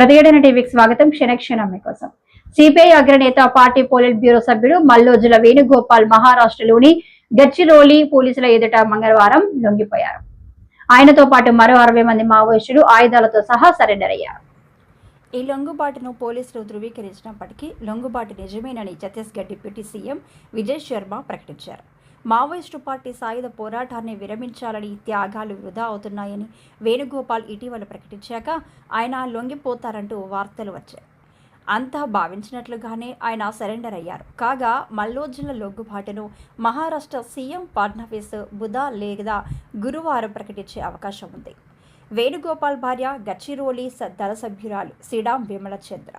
ప్రతిఘటన టీవీకి స్వాగతం. క్షణక్షణం మీకోసం. సిపిఐ అగ్రనేత పార్టీ పోలిట్ బ్యూరో సభ్యుడు మల్లోజుల వేణుగోపాల్ మహారాష్ట్రలోని గచ్చిరోలి పోలీసుల ఎదుట మంగళవారం లొంగిపోయారు. ఆయనతో పాటు మరో అరవై మంది మావోయిస్టులు ఆయుధాలతో సహా సరెండర్ అయ్యారు. ఈ లొంగుబాటును పోలీసులు ధృవీకరించినప్పటికీ లొంగుబాటు నిజమేనని ఛత్తీస్గఢ్ డిప్యూటీ సీఎం విజయ్ శర్మ ప్రకటించారు. మావోయిస్టు పార్టీ సాయుధ పోరాటాన్ని విరమించాలని త్యాగాలు వృధా అవుతున్నాయని వేణుగోపాల్ ఇటీవల ప్రకటించాక ఆయన లొంగిపోతారంటూ వార్తలు వచ్చాయి. అంతా భావించినట్లుగానే ఆయన సరెండర్ అయ్యారు. కాగా మల్లోజుల లొగ్గుబాటును మహారాష్ట్ర సీఎం ఫడ్నవీస్ బుధ లేదా గురువారం ప్రకటించే అవకాశం ఉంది. వేణుగోపాల్ భార్య గచ్చిరోలి దళ సభ్యురాలు సిడాం విమల చంద్ర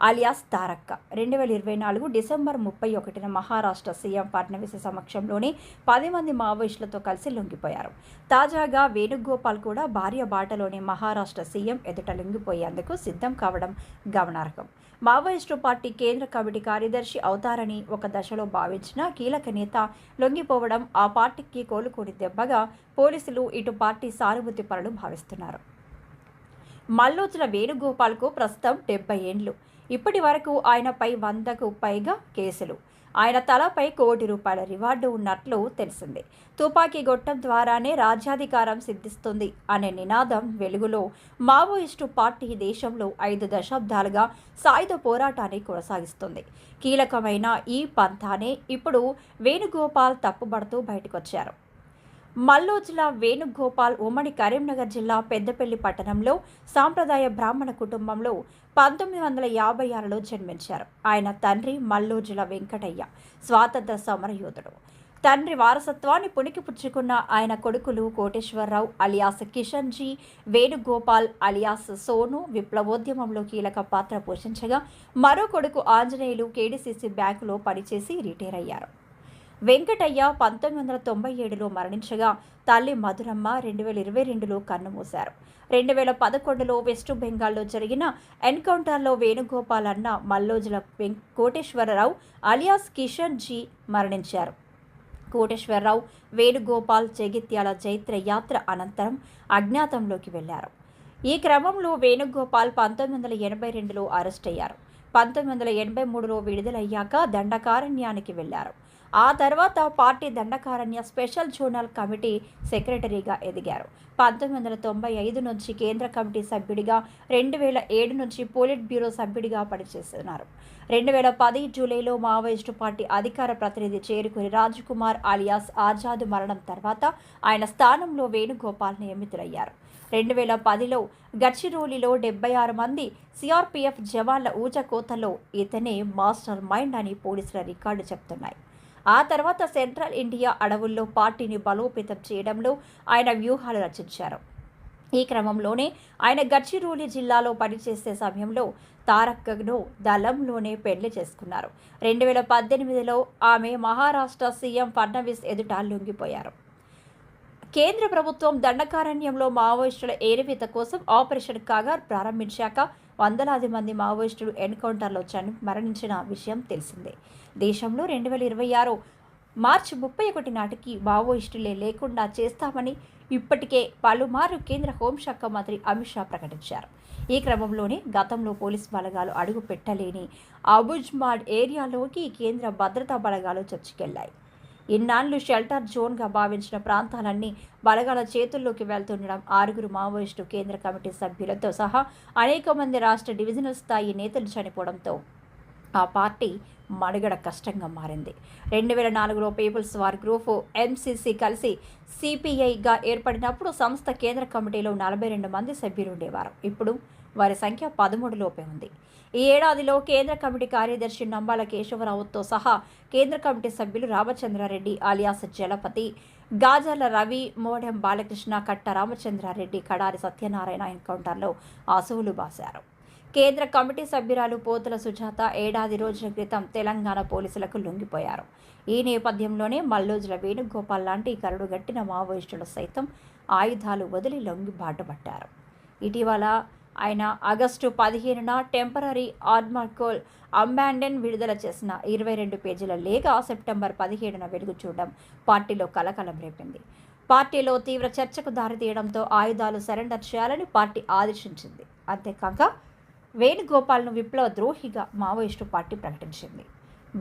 అలియాస్ తారక్క. రెండు వేల ఇరవై నాలుగు డిసెంబర్ ముప్పై ఒకటిన మహారాష్ట్ర సీఎం ఫడ్నవీస్ సమక్షంలోనే పది మంది మావోయిస్టులతో కలిసి లొంగిపోయారు. తాజాగా వేణుగోపాల్ కూడా భార్య బాటలోనే మహారాష్ట్ర సీఎం ఎదుట లొంగిపోయేందుకు సిద్ధం కావడం గమనార్హం. మావోయిస్టు పార్టీ కేంద్ర కమిటీ కార్యదర్శి అవుతారని ఒక దశలో భావించిన కీలక నేత లొంగిపోవడం ఆ పార్టీకి కోలుకోని దెబ్బగా పోలీసులు ఇటు పార్టీ సానుభూతి పరులు భావిస్తున్నారు. మల్లోజుల వేణుగోపాల్కు ప్రస్తుతం డెబ్బై ఏండ్లు ఇప్పటి వరకు ఆయనపై వందకు పైగా కేసులు. ఆయన తలపై కోటి రూపాయల రివార్డు ఉన్నట్లు తెలిసింది. తుపాకీ గొట్టం ద్వారానే రాజ్యాధికారం సిద్ధిస్తుంది అనే నినాదం వెలుగులో మావోయిస్టు పార్టీ దేశంలో ఐదు దశాబ్దాలుగా సాయుధ పోరాటాన్ని కొనసాగిస్తుంది. కీలకమైన ఈ పంథానే ఇప్పుడు వేణుగోపాల్ తప్పుబడుతూ బయటకొచ్చారు. మల్లోజుల వేణుగోపాల్ ఉమ్మడి కరీంనగర్ జిల్లా పెద్దపల్లి పట్టణంలో సాంప్రదాయ బ్రాహ్మణ కుటుంబంలో పంతొమ్మిది వందల యాభై ఆరులో జన్మించారు. ఆయన తండ్రి మల్లోజుల వెంకటయ్య స్వాతంత్ర సమరయోధుడు. తండ్రి వారసత్వాన్ని పుణికిపుచ్చుకున్న ఆయన కొడుకులు కోటేశ్వరరావు అలియాస్ కిషన్ జీ వేణుగోపాల్ అలియాస్ సోను విప్లవోద్యమంలో కీలక పాత్ర పోషించగా మరో కొడుకు ఆంజనేయులు కేడీసీసీ బ్యాంకులో పనిచేసి రిటైర్ అయ్యారు. వెంకటయ్య పంతొమ్మిది వందల తొంభై ఏడులో మరణించగా తల్లి మధురమ్మ రెండు వేల ఇరవై రెండులో కన్నుమూశారు. రెండు వేల పదకొండులో వెస్ట్ బెంగాల్లో జరిగిన ఎన్కౌంటర్లో వేణుగోపాల్ అన్న మల్లోజుల వెం- కోటేశ్వరరావు అలియాస్ కిషన్ జీ మరణించారు. కోటేశ్వరరావు వేణుగోపాల్ జగిత్యాల జైత్ర యాత్ర అనంతరం అజ్ఞాతంలోకి వెళ్ళారు. ఈ క్రమంలో వేణుగోపాల్ పంతొమ్మిది వందల ఎనభై రెండులో అరెస్ట్ అయ్యారు. పంతొమ్మిది వందల ఎనభై మూడులో విడుదలయ్యాక దండకారణ్యానికి వెళ్ళారు. ఆ తర్వాత party Dandakaranya special zonal committee సెక్రటరీగా ఎదిగారు. పంతొమ్మిది వందల తొంభై ఐదు నుంచి కేంద్ర కమిటీ సభ్యుడిగా రెండు వేల ఏడు నుంచి పోలిట్ బ్యూరో సభ్యుడిగా పనిచేస్తున్నారు. రెండు వేల పది జూలైలో మావోయిస్టు పార్టీ అధికార ప్రతినిధి చేరుకుని రాజ్కుమార్ అలియాస్ ఆజాద్ మరణం తర్వాత ఆయన స్థానంలో వేణుగోపాల్ నియమితులయ్యారు. రెండు వేల పదిలో గడ్చిరోలిలో డెబ్బై ఆరు మంది సిఆర్పిఎఫ్ జవాన్ల ఊచకోతలో ఇతనే మాస్టర్ మైండ్ అని పోలీసుల రికార్డు చెప్తున్నాయి. ఆ తర్వాత సెంట్రల్ ఇండియా అడవుల్లో పార్టీని బలోపేతం చేయడంలో ఆయన వ్యూహాలు రచించారు. ఈ క్రమంలోనే ఆయన గడ్చిరోలి జిల్లాలో పనిచేసే సమయంలో తారక్కను దళంలోనే పెళ్ళి చేసుకున్నారు. రెండు వేల పద్దెనిమిదిలో ఆమె మహారాష్ట్ర సీఎం ఫడ్నవీస్ ఎదుట లొంగిపోయారు. కేంద్ర ప్రభుత్వం దండకారణ్యంలో మావోయిస్టుల ఏరివేత కోసం ఆపరేషన్ కాగార్ ప్రారంభించాక వందలాది మంది మావోయిస్టులు ఎన్కౌంటర్లో చని మరణించిన విషయం తెలిసిందే. దేశంలో రెండు వేల ఇరవై ఆరు మార్చి ముప్పై ఒకటి నాటికి మావోయిస్టులే లేకుండా చేస్తామని ఇప్పటికే పలుమార్లు కేంద్ర హోంశాఖ మంత్రి అమిత్ షా ప్రకటించారు. ఈ క్రమంలోనే గతంలో పోలీస్ బలగాలు అడుగు పెట్టలేని అబుజ్మాడ్ ఏరియాలోకి కేంద్ర భద్రతా బలగాలు చొచ్చుకెళ్ళాయి ఇన్నాళ్ళు షెల్టర్ జోన్గా భావించిన ప్రాంతాలన్నీ బలగాల చేతుల్లోకి వెళ్తుండడం ఆరుగురు మావోయిస్టు కేంద్ర కమిటీ సభ్యులతో సహా అనేక మంది రాష్ట్ర డివిజనల్ స్థాయి నేతలు చనిపోవడంతో ఆ పార్టీ మనుగడ కష్టంగా మారింది. రెండు వేల నాలుగులో పీపుల్స్ వార్ గ్రూప్ ఎంసీసీ కలిసి సిపిఐగా ఏర్పడినప్పుడు సంస్థ కేంద్ర కమిటీలో నలభై రెండు మంది సభ్యులు ఉండేవారు ఇప్పుడు వారి సంఖ్య పదమూడు లోపే ఉంది. ఈ ఏడాదిలో కేంద్ర కమిటీ కార్యదర్శి నంబాల కేశవరావుతో సహా కేంద్ర కమిటీ సభ్యులు రామచంద్రారెడ్డి ఆలియాస్ జలపతి గాజర్ల రవి మోడెం బాలకృష్ణ కట్ట రామచంద్రారెడ్డి కడారి సత్యనారాయణ ఎన్కౌంటర్లో ఆశువులు బాశారు. కేంద్ర కమిటీ సభ్యురాలు పోతుల సుజాత ఏడాది రోజుల క్రితం తెలంగాణ పోలీసులకు లొంగిపోయారు. ఈ నేపథ్యంలోనే మల్లోజుల వేణుగోపాల్ లాంటి కరుడుగట్టిన మావోయిస్టులు సైతం ఆయుధాలు వదిలి లొంగి బాటపట్టారు. ఇటీవల ఆయన ఆగస్టు పదిహేనున టెంపరీ ఆర్మార్కోల్ అంబాండెన్ విడుదల చేసిన ఇరవై రెండు పేజీల లేఖ సెప్టెంబర్ పదిహేడున వెలుగు చూడడం పార్టీలో కలకలం రేపింది. పార్టీలో తీవ్ర చర్చకు దారితీయడంతో ఆయుధాలు సరెండర్ చేయాలని పార్టీ ఆదేశించింది. అంతేకాక వేణుగోపాల్ను విప్లవ ద్రోహిగా మావోయిస్టు పార్టీ ప్రకటించింది.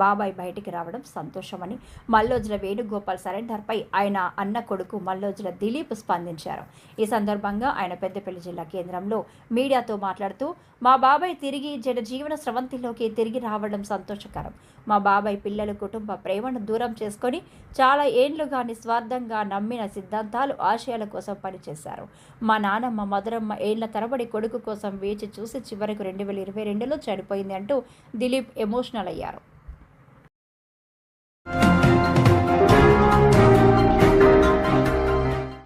బాబాయ్ బయటికి రావడం సంతోషమని మల్లోజుల వేణుగోపాల్ సరెండర్పై ఆయన అన్న కొడుకు మల్లోజుల దిలీప్ స్పందించారు. ఈ సందర్భంగా ఆయన పెద్దపల్లి జిల్లా కేంద్రంలో మీడియాతో మాట్లాడుతూ మా బాబాయ్ తిరిగి జనజీవన స్రవంతిలోకి తిరిగి రావడం సంతోషకరం. మా బాబాయ్ పిల్లలు కుటుంబ ప్రేమను దూరం చేసుకొని చాలా ఏండ్లుగా నిస్వార్థంగా నమ్మిన సిద్ధాంతాలు ఆశయాల కోసం పనిచేశారు. మా నానమ్మ మధురమ్మ ఏళ్ళ తరబడి కొడుకు కోసం వేచి చూసి చివరకు రెండు వేల ఇరవై రెండులో చనిపోయింది అంటూ దిలీప్ ఎమోషనల్ అయ్యారు.